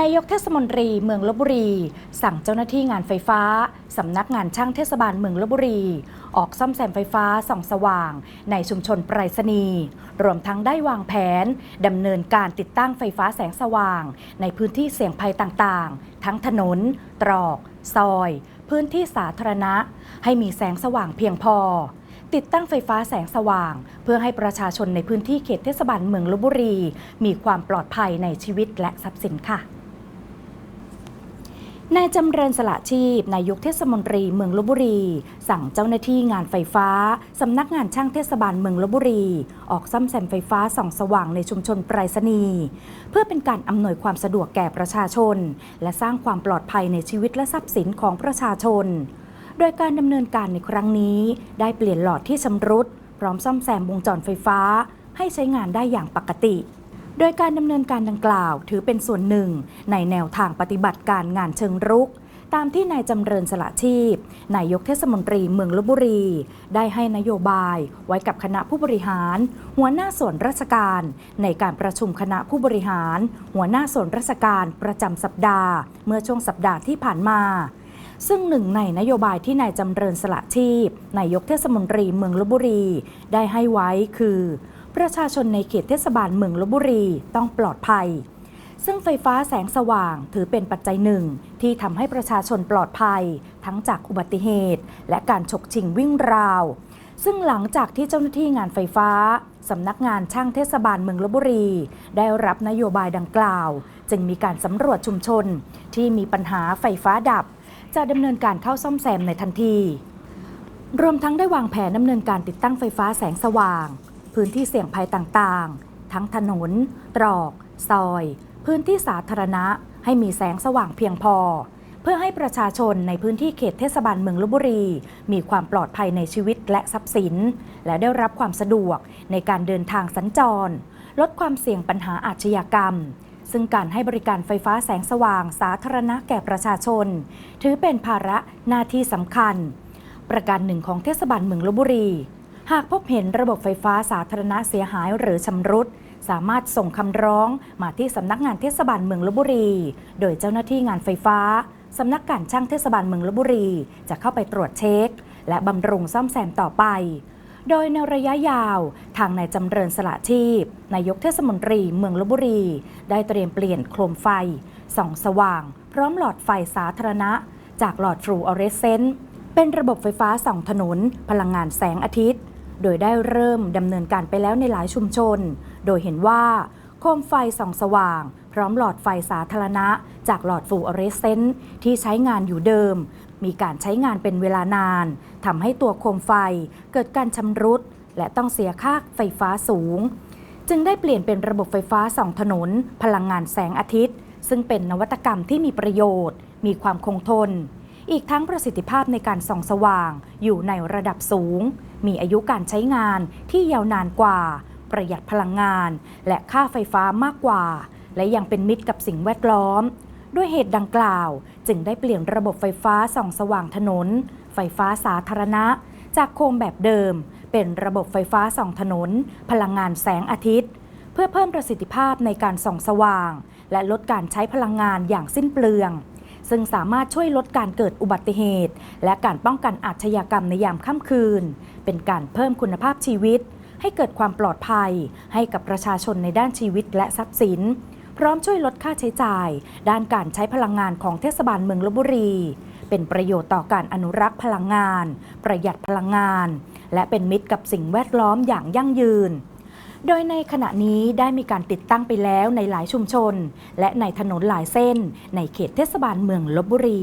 นายกเทศมนตรีเมืองลบบุรี สั่งเจ้าหน้าที่งานไฟฟ้า สำนักงานช่างเทศบาลเมืองลบบุรี ออกซ่อมแซมไฟฟ้าส่องสว่าง ในชุมชนปรษณีย์รวมทั้งได้วางแผนดำเนินการติดตั้งไฟฟ้าแสงสว่าง ในพื้นที่เสี่ยงภัยต่างๆ ทั้งถนน ตรอก ซอย พื้นที่สาธารณะ ให้มีแสงสว่างเพียงพอติดตั้งไฟฟ้าแสงสว่าง เพื่อให้ประชาชนในพื้นที่เขตเทศบาลเมืองลบบุรี มีความปลอดภัยในชีวิตและทรัพย์สินค่ะ นายจำเริญสละชีพนายกเทศมนตรีเมืองลบบุรี สั่งเจ้าหน้าที่งานไฟฟ้า สำนักงานช่างเทศบาลเมืองลบบุรี ออกซ่อมแซมไฟฟ้าส่องสว่างในชุมชนไปรษณีย์เพื่อเป็นการอำนวยความสะดวกแก่ประชาชน และสร้างความปลอดภัยในชีวิตและทรัพย์สินของประชาชน โดยการดำเนินการในครั้งนี้ ได้เปลี่ยนหลอดที่ชำรุด พร้อมซ่อมแซมวงจรไฟฟ้า ให้ใช้งานได้อย่างปกติ โดยการดำเนินการดังกล่าว ถือเป็นส่วนหนึ่ง ในแนวทางปฏิบัติการงานเชิงรุก ตามที่นายจำเริญสละชีพ นายกเทศมนตรีเมืองลบบุรี ได้ให้นโยบายไว้กับคณะผู้บริหาร หัวหน้าส่วนราชการ ในการประชุมคณะผู้บริหาร หัวหน้าส่วนราชการประจำสัปดาห์ เมื่อช่วงสัปดาห์ที่ผ่านมาซึ่งหนึ่งในนโยบายที่นายจำเริญสละชีพนายกเทศมนตรีเมืองลบบุรี ได้ให้ไว้คือ ประชาชนในเขตเทศบาลเมืองลบบุรีต้องปลอดภัย ซึ่งไฟฟ้าแสงสว่างถือเป็นปัจจัยหนึ่ง ที่ทำให้ประชาชนปลอดภัย ทั้งจากอุบัติเหตุ และการฉกชิงวิ่งราว ซึ่งหลังจากที่เจ้าหน้าที่งานไฟฟ้าสำนักงานช่างเทศบาลเมืองลบบุรี ได้รับนโยบายดังกล่าว จึงมีการสำรวจชุมชน ที่มีปัญหาไฟฟ้าดับ จะดำเนินการเข้าซ่อมแซมในทันที รวมทั้งได้วางแผนดำเนินการติดตั้งไฟฟ้าแสงสว่าง พื้นที่เสี่ยงภัยต่างๆ ทั้งถนน ตรอก ซอย พื้นที่สาธารณะ ให้มีแสงสว่างเพียงพอ เพื่อให้ประชาชนในพื้นที่เขตเทศบาลเมืองลบบุรี มีความปลอดภัยในชีวิตและทรัพย์สิน และได้รับความสะดวกในการเดินทางสัญจร ลดความเสี่ยงปัญหาอาชญากรรมซึ่งการให้บริการไฟฟ้าแสงสว่างสาธารณะแก่ประชาชน ถือเป็นภาระหน้าที่สำคัญ ประการหนึ่งของเทศบาลเมืองลบบุรี หากพบเห็นระบบไฟฟ้าสาธารณะเสียหายหรือชำรุด สามารถส่งคำร้องมาที่สำนักงานเทศบาลเมืองลบบุรี โดยเจ้าหน้าที่งานไฟฟ้าสำนักการช่างเทศบาลเมืองลบบุรี จะเข้าไปตรวจเช็ค และบำรุงซ่อมแซมต่อไป โดยในระยะยาวทางนายจำเริญสละชีพนายกเทศมนตรีเมืองลบบุรี ได้เตรียมเปลี่ยนโคมไฟส่องสว่าง พร้อมหลอดไฟสาธารณะ จากหลอดฟลูออเรสเซนต์เป็นระบบไฟฟ้าส่องถนน พลังงานแสงอาทิตย์ โดยได้เริ่มดำเนินการไปแล้วในหลายชุมชน โดยเห็นว่า โคมไฟส่องสว่าง พร้อมหลอดไฟสาธารณะ จากหลอดฟลูออเรสเซนต์ที่ใช้งานอยู่เดิม มีการใช้งานเป็นเวลานานทำให้ตัวโคมไฟเกิดการชำรุด และต้องเสียค่าไฟฟ้าสูง จึงได้เปลี่ยนเป็นระบบไฟฟ้าส่องถนน พลังงานแสงอาทิตย์ ซึ่งเป็นนวัตกรรมที่มีประโยชน์ มีความคงทน อีกทั้งประสิทธิภาพในการส่องสว่าง อยู่ในระดับสูง มีอายุการใช้งานที่ยาวนานกว่า ประหยัดพลังงาน และค่าไฟฟ้ามากกว่า และยังเป็นมิตรกับสิ่งแวดล้อม ด้วยเหตุดังกล่าว จึงได้เปลี่ยนระบบไฟฟ้าส่องสว่างถนน ไฟฟ้าสาธารณะ จากโคมแบบเดิม เป็นระบบไฟฟ้าส่องถนน พลังงานแสงอาทิตย์ เพื่อเพิ่มประสิทธิภาพในการส่องสว่าง และลดการใช้พลังงานอย่างสิ้นเปลือง ซึ่งสามารถช่วยลดการเกิดอุบัติเหตุ และการป้องกันอาชญากรรมในยามค่ำคืน เป็นการเพิ่มคุณภาพชีวิต ให้เกิดความปลอดภัย ให้กับประชาชนในด้านชีวิตและทรัพย์สิน พร้อมช่วยลดค่าใช้จ่าย ด้านการใช้พลังงานของเทศบาลเมืองลบบุรี เป็นประโยชน์ต่อการอนุรักษ์พลังงาน ประหยัดพลังงาน และเป็นมิตรกับสิ่งแวดล้อมอย่างยั่งยืน โดยในขณะนี้ได้มีการติดตั้งไปแล้วในหลายชุมชน และในถนนหลายเส้น ในเขตเทศบาลเมืองลบบุรี